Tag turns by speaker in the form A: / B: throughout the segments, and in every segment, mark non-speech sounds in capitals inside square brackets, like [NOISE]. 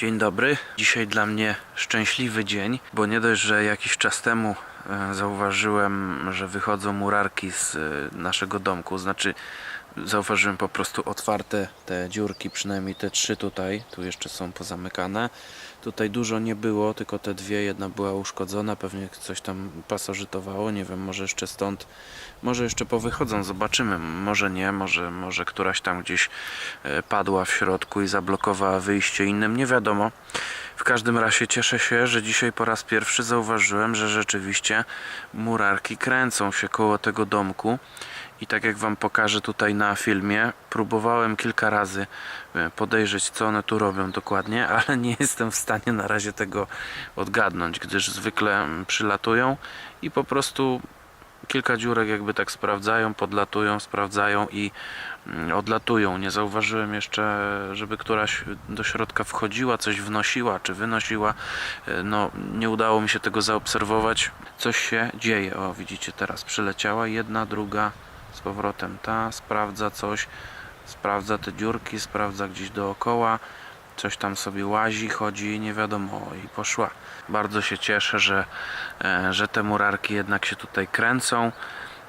A: Dzień dobry. Dzisiaj dla mnie szczęśliwy dzień, bo nie dość, że jakiś czas temu e, zauważyłem, że wychodzą murarki z e, naszego domku, znaczy zauważyłem po prostu otwarte te dziurki, przynajmniej te trzy tutaj, tu jeszcze są pozamykane. Tutaj dużo nie było, tylko te dwie, jedna była uszkodzona, pewnie coś tam pasożytowało, nie wiem, może jeszcze stąd, może jeszcze powychodzą, zobaczymy, może nie, może, może któraś tam gdzieś e, padła w środku i zablokowała wyjście innym, nie wiadomo. W każdym razie cieszę się, że dzisiaj po raz pierwszy zauważyłem, że rzeczywiście murarki kręcą się koło tego domku. I tak jak Wam pokażę tutaj na filmie, próbowałem kilka razy e, podejrzeć, co one tu robią dokładnie, [LAUGHS] ale nie jestem w stanie na razie tego odgadnąć, gdyż zwykle mm, przylatują i po prostu kilka dziurek jakby tak sprawdzają, podlatują, sprawdzają i mm, odlatują. Nie zauważyłem jeszcze, żeby któraś do środka wchodziła, coś wnosiła czy wynosiła. E, No, nie udało mi się tego zaobserwować. Coś się dzieje. O, widzicie, teraz przyleciała jedna, druga, z powrotem ta, sprawdza coś, sprawdza te dziurki, sprawdza gdzieś dookoła, coś tam sobie łazi, chodzi, nie wiadomo i poszła. Bardzo się cieszę, że, e, że te murarki jednak się tutaj kręcą.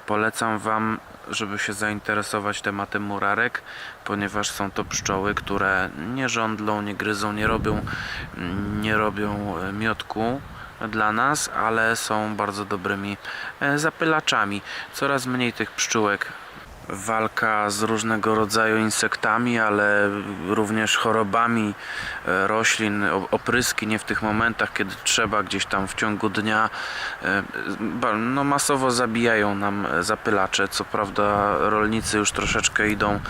A: Polecam Wam, żeby się zainteresować tematem murarek, ponieważ są to pszczoły, które nie żądlą, nie gryzą, nie robią, nie robią e, miotku dla nas, ale są bardzo dobrymi e, zapylaczami. Coraz mniej tych pszczółek. Walka z różnego rodzaju insektami, ale również chorobami e, roślin, opryski nie w tych momentach, kiedy trzeba gdzieś tam w ciągu dnia. e, No masowo zabijają nam e, zapylacze. Co prawda rolnicy już troszeczkę idą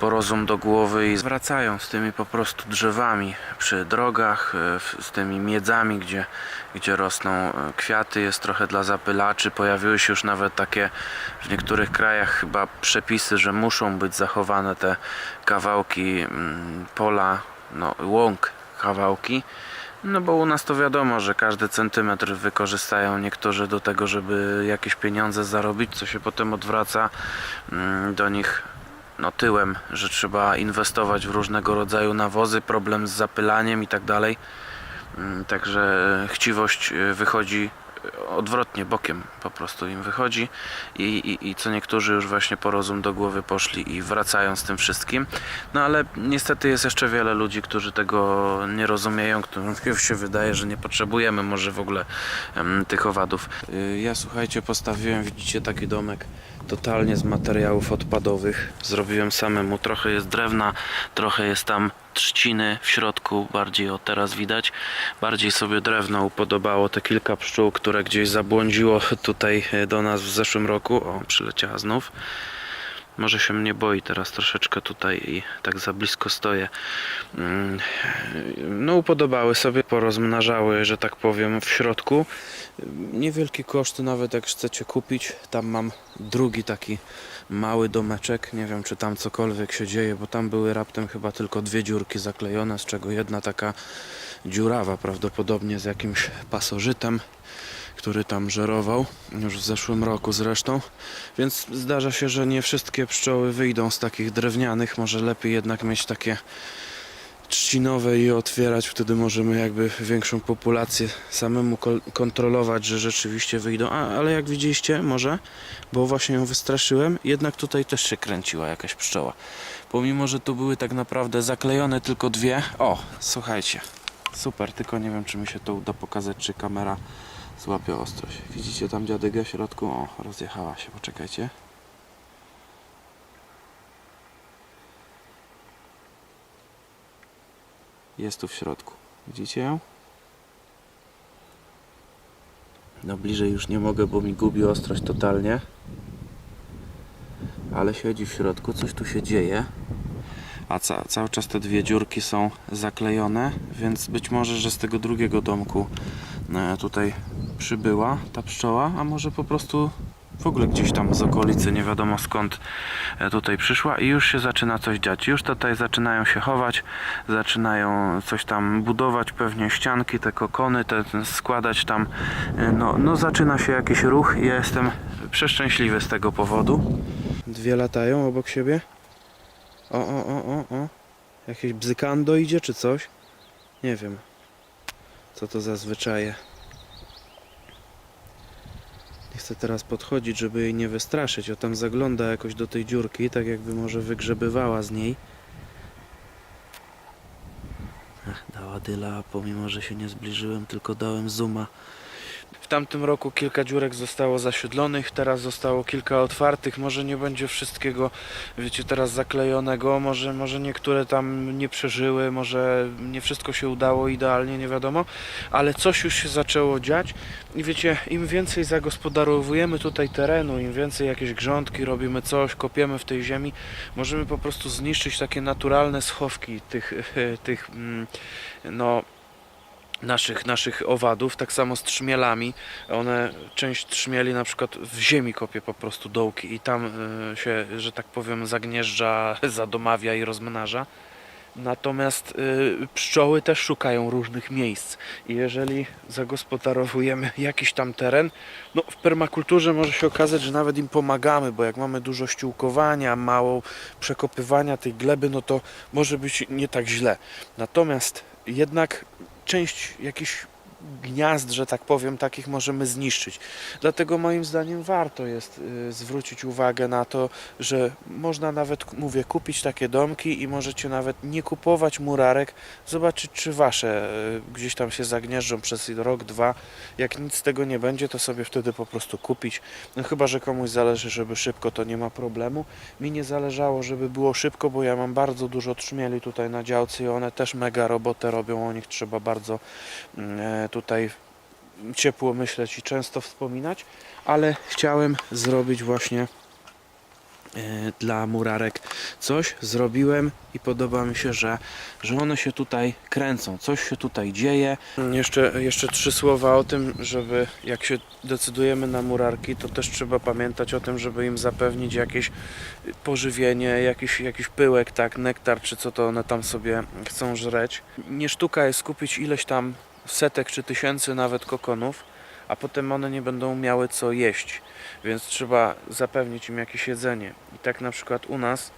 A: po rozum do głowy i wracają z tymi po prostu drzewami przy drogach, e, z tymi miedzami, gdzie, gdzie rosną e, kwiaty, jest trochę dla zapylaczy. Pojawiły się już nawet takie w niektórych krajach chyba przepisy, że muszą być zachowane te kawałki mm, pola, no łąk kawałki. No bo u nas to wiadomo, że każdy centymetr wykorzystają niektórzy do tego, żeby jakieś pieniądze zarobić, co się potem odwraca mm, do nich no, tyłem, że trzeba inwestować w różnego rodzaju nawozy, problem z zapylaniem i tak dalej. Mm, Także chciwość y, wychodzi odwrotnie, bokiem po prostu im wychodzi i, i, i co niektórzy już właśnie po rozum do głowy poszli i wracają z tym wszystkim. No ale niestety jest jeszcze wiele ludzi, którzy tego nie rozumieją, którym się wydaje, że nie potrzebujemy może w ogóle tych owadów. Y, Ja słuchajcie, postawiłem, widzicie taki domek totalnie z materiałów odpadowych. Zrobiłem samemu. Trochę jest drewna, trochę jest tam trzciny w środku, bardziej o teraz widać. Bardziej sobie drewno upodobało te kilka pszczół, które gdzieś zabłądziło tutaj e, do nas w zeszłym roku. O, przyleciała znów. Może się mnie boi teraz troszeczkę tutaj i tak za blisko stoję. Mm, No, upodobały sobie, porozmnażały, że tak powiem, w środku. Niewielkie koszty, nawet jak chcecie kupić. Tam mam drugi taki mały domeczek. Nie wiem, czy tam cokolwiek się dzieje, bo tam były raptem chyba tylko dwie dziurki zaklejone, z czego jedna taka dziurawa, prawdopodobnie z jakimś pasożytem który tam żerował już w zeszłym roku zresztą. Więc zdarza się, że nie wszystkie pszczoły wyjdą z takich drewnianych. Może lepiej jednak mieć takie trzcinowe i otwierać. Wtedy możemy jakby większą populację samemu kontrolować, że rzeczywiście wyjdą. A, ale jak widzieliście, może, bo właśnie ją wystraszyłem, jednak tutaj też się kręciła jakaś pszczoła. Pomimo, że tu były tak naprawdę zaklejone tylko dwie. O, słuchajcie. Super, tylko nie wiem, czy mi się to uda pokazać, czy kamera złapie ostrość. Widzicie tam dziadygę w środku? O, rozjechała się, poczekajcie. Jest tu w środku. Widzicie ją? No bliżej już nie mogę, bo mi gubi ostrość totalnie. Ale siedzi w środku, coś tu się dzieje. A ca cały czas te dwie dziurki są zaklejone, więc być może, że z tego drugiego domku e, tutaj przybyła ta pszczoła, a może po prostu w ogóle gdzieś tam z okolicy, nie wiadomo skąd e, tutaj przyszła i już się zaczyna coś dziać. Już tutaj zaczynają się chować, zaczynają coś tam budować, pewnie ścianki, te kokony, te, składać tam. E, No, no zaczyna się jakiś ruch i ja jestem przeszczęśliwy z tego powodu. Dwie latają obok siebie. O, o, o, o, o. Jakieś bzykando idzie czy coś? Nie wiem, co to za zwyczaje. Chcę teraz podchodzić, żeby jej nie wystraszyć. O tam zagląda jakoś do tej dziurki, tak jakby może wygrzebywała z niej. Ach, dała dyla, pomimo że się nie zbliżyłem, tylko dałem zooma. Tamtym roku kilka dziurek zostało zasiedlonych, teraz zostało kilka otwartych. Może nie będzie wszystkiego, wiecie, teraz zaklejonego, może, może niektóre tam nie przeżyły, może nie wszystko się udało idealnie, nie wiadomo, ale coś już się zaczęło dziać i wiecie, im więcej zagospodarowujemy tutaj terenu, im więcej jakieś grządki robimy coś, kopiemy w tej ziemi, możemy po prostu zniszczyć takie naturalne schowki tych, [LAUGHS] tych mm, no naszych, naszych owadów, tak samo z trzmielami. One, część trzmieli na przykład w ziemi kopie po prostu dołki i tam y, się, że tak powiem, zagnieżdża, [LAUGHS] zadomawia i rozmnaża. Natomiast y, pszczoły też szukają różnych miejsc i jeżeli zagospodarowujemy [LAUGHS] jakiś tam teren, no w permakulturze może się okazać, że nawet im pomagamy, bo jak mamy dużo ściółkowania, mało przekopywania tej gleby, no to może być nie tak źle. Natomiast jednak część jakichś gniazd, że tak powiem, takich możemy zniszczyć. Dlatego moim zdaniem warto jest y, zwrócić uwagę na to, że można nawet, mówię, kupić takie domki i możecie nawet nie kupować murarek, zobaczyć czy wasze y, gdzieś tam się zagnieżdżą przez rok, dwa. Jak nic z tego nie będzie, to sobie wtedy po prostu kupić. No chyba, że komuś zależy, żeby szybko, to nie ma problemu. Mi nie zależało, żeby było szybko, bo ja mam bardzo dużo trzmieli tutaj na działce i one też mega robotę robią, o nich trzeba bardzo mm, e, tutaj ciepło myśleć i często wspominać, ale chciałem zrobić właśnie e, dla murarek coś, zrobiłem i podoba mi się, że, że one się tutaj kręcą, coś się tutaj dzieje. Jeszcze, jeszcze trzy słowa o tym, żeby jak się decydujemy na murarki, to też trzeba pamiętać o tym, żeby im zapewnić jakieś pożywienie, jakiś, jakiś pyłek, tak, nektar, czy co to one tam sobie chcą żreć. Nie sztuka jest kupić ileś tam setek czy tysięcy nawet kokonów, a potem one nie będą miały co jeść, więc trzeba zapewnić im jakieś jedzenie. I tak na przykład u nas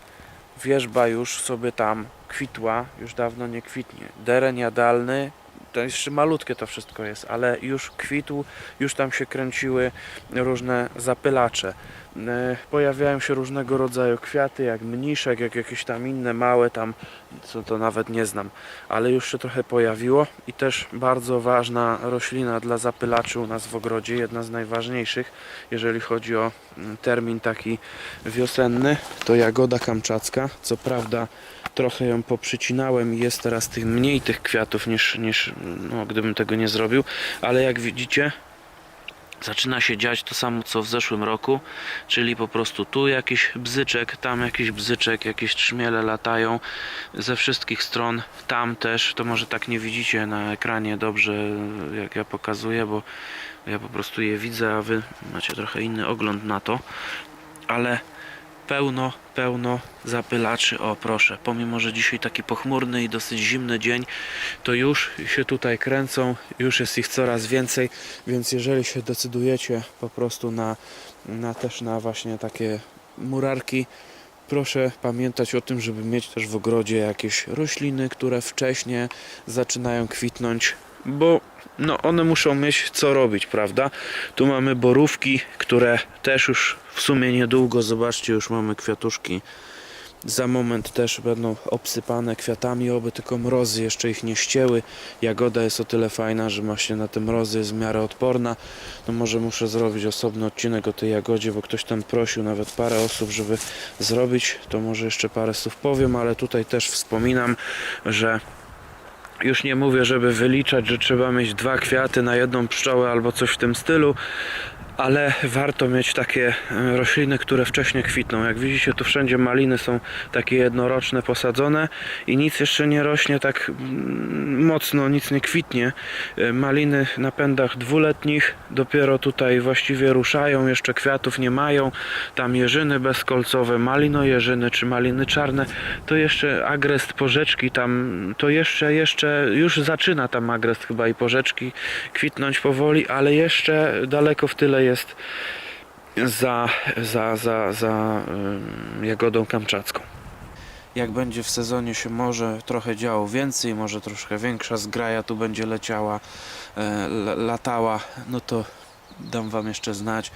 A: wierzba już sobie tam kwitła, już dawno nie kwitnie. Deren jadalny, to jeszcze malutkie to wszystko jest, ale już kwitł, już tam się kręciły różne zapylacze. E, Pojawiają się różnego rodzaju kwiaty, jak mniszek, jak jakieś tam inne małe tam, co to nawet nie znam, ale już się trochę pojawiło i też bardzo ważna roślina dla zapylaczy u nas w ogrodzie, jedna z najważniejszych, jeżeli chodzi o mm, termin taki wiosenny, to jagoda kamczacka. Co prawda trochę ją poprzycinałem i jest teraz tych mniej tych kwiatów niż, niż no, gdybym tego nie zrobił, ale jak widzicie zaczyna się dziać to samo co w zeszłym roku, czyli po prostu tu jakiś bzyczek, tam jakiś bzyczek, jakieś trzmiele latają ze wszystkich stron, tam też, to może tak nie widzicie na ekranie dobrze jak ja pokazuję, bo ja po prostu je widzę, a wy macie trochę inny ogląd na to, ale pełno, pełno zapylaczy. O proszę, pomimo, że dzisiaj taki pochmurny i dosyć zimny dzień, to już się tutaj kręcą, już jest ich coraz więcej, więc jeżeli się decydujecie po prostu na, na też na właśnie takie murarki, proszę pamiętać o tym, żeby mieć też w ogrodzie jakieś rośliny, które wcześniej zaczynają kwitnąć, bo no one muszą mieć co robić, prawda? Tu mamy borówki, które też już w sumie niedługo, zobaczcie, już mamy kwiatuszki. Za moment też będą obsypane kwiatami, oby tylko mrozy jeszcze ich nie ścięły. Jagoda jest o tyle fajna, że właśnie na te mrozy jest w miarę odporna. No może muszę zrobić osobny odcinek o tej jagodzie, bo ktoś tam prosił nawet parę osób, żeby zrobić. To może jeszcze parę słów powiem, ale tutaj też wspominam, że już nie mówię, żeby wyliczać, że trzeba mieć dwa kwiaty na jedną pszczołę albo coś w tym stylu, ale warto mieć takie e, rośliny, które wcześniej kwitną. Jak widzicie, tu wszędzie maliny są takie jednoroczne, posadzone i nic jeszcze nie rośnie tak mm, mocno, nic nie kwitnie. E, Maliny na pędach dwuletnich dopiero tutaj właściwie ruszają, jeszcze kwiatów nie mają. Tam jeżyny bezkolcowe, malinojeżyny czy maliny czarne, to jeszcze agrest porzeczki tam, to jeszcze, jeszcze, już zaczyna tam agrest chyba i porzeczki kwitnąć powoli, ale jeszcze daleko w tyle jest za, za, za, za ym, jagodą kamczacką. jak będzie w sezonie się może trochę działo więcej, może troszkę większa zgraja tu będzie leciała, e, latała, no to dam Wam jeszcze znać,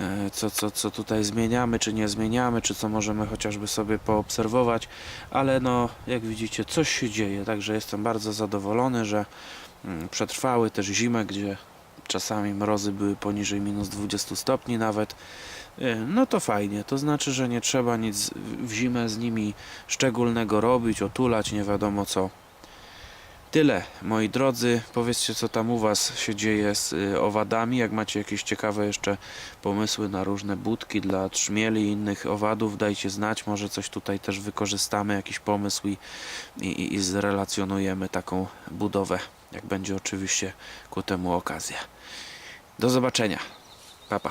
A: e, co, co, co tutaj zmieniamy, czy nie zmieniamy, czy co możemy chociażby sobie poobserwować, ale no, jak widzicie, coś się dzieje, także jestem bardzo zadowolony, że mm, przetrwały też zimę, gdzie czasami mrozy były poniżej minus 20 stopni nawet. E, No to fajnie, to znaczy, że nie trzeba nic w zimę z nimi szczególnego robić, otulać, nie wiadomo co. Tyle, moi drodzy. Powiedzcie, co tam u Was się dzieje z y, owadami. Jak macie jakieś ciekawe jeszcze pomysły na różne budki dla trzmieli i innych owadów, dajcie znać. Może coś tutaj też wykorzystamy, jakiś pomysł i, i, i zrelacjonujemy taką budowę, jak będzie oczywiście ku temu okazja. Do zobaczenia. Pa, pa.